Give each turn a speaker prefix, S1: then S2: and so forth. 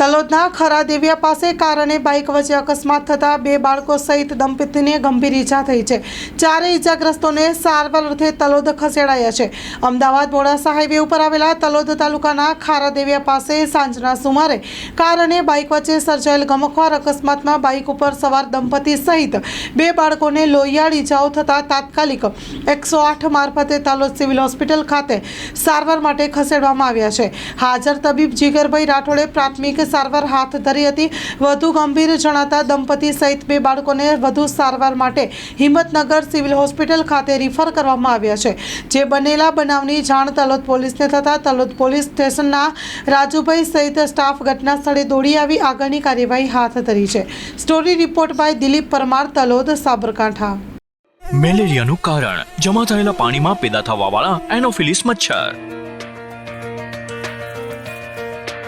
S1: તલોદના ખરા દેવિયા પાસે કારણે બાઇક વચ્ચે અકસ્માત થતાં બે બાળકો સહિત દંપતીને ગંભીર ઈજા થઈ છે. ચારે ઈજાગ્રસ્તોને સારવાર અર્થે તલોદ ખસેડાયા છે. અમદાવાદ મોડાસા હાઈવે ઉપર આવેલા તલોદ તાલુકાના ખારા દેવિયા પાસે સાંજના સુમારે કારણે બાઇક વચ્ચે સર્જાયેલ ગમખવાર અકસ્માતમાં બાઇક ઉપર સવાર દંપતી સહિત બે બાળકોને લોહિયાળ ઈજાઓ થતાં તાત્કાલિક એકસો આઠ મારફતે તલોદ સિવિલ હોસ્પિટલ ખાતે સારવાર માટે ખસેડવામાં આવ્યા છે. હાજર તબીબ જીગરભાઈ રાઠોડે પ્રાથમિક સારવાર હાથ ધરી હતી. વધુ ગંભીર જણાતા દંપતી સહિત બે બાળકોને વધુ સારવાર માટે હિંમતનગર સિવિલ હોસ્પિટલ ખાતે રિફર કરવામાં આવ્યા છે. જે બનેલા બનાવની જાણ તલોદ પોલીસને થતાં તલોદ પોલીસ સ્ટેશનના રાજુભાઈ સહિત સ્ટાફ ઘટના સ્થળે દોડી આવી આગળની કાર્યવાહી હાથ ધરી છે. Story report by Dilip Parmar, Talod, Sabarkantha.
S2: મેલેરિયાનું કારણ, જમા થયેલા પાણીમાં પેદા થવાવાળા એનોફિલિસ મચ્છર.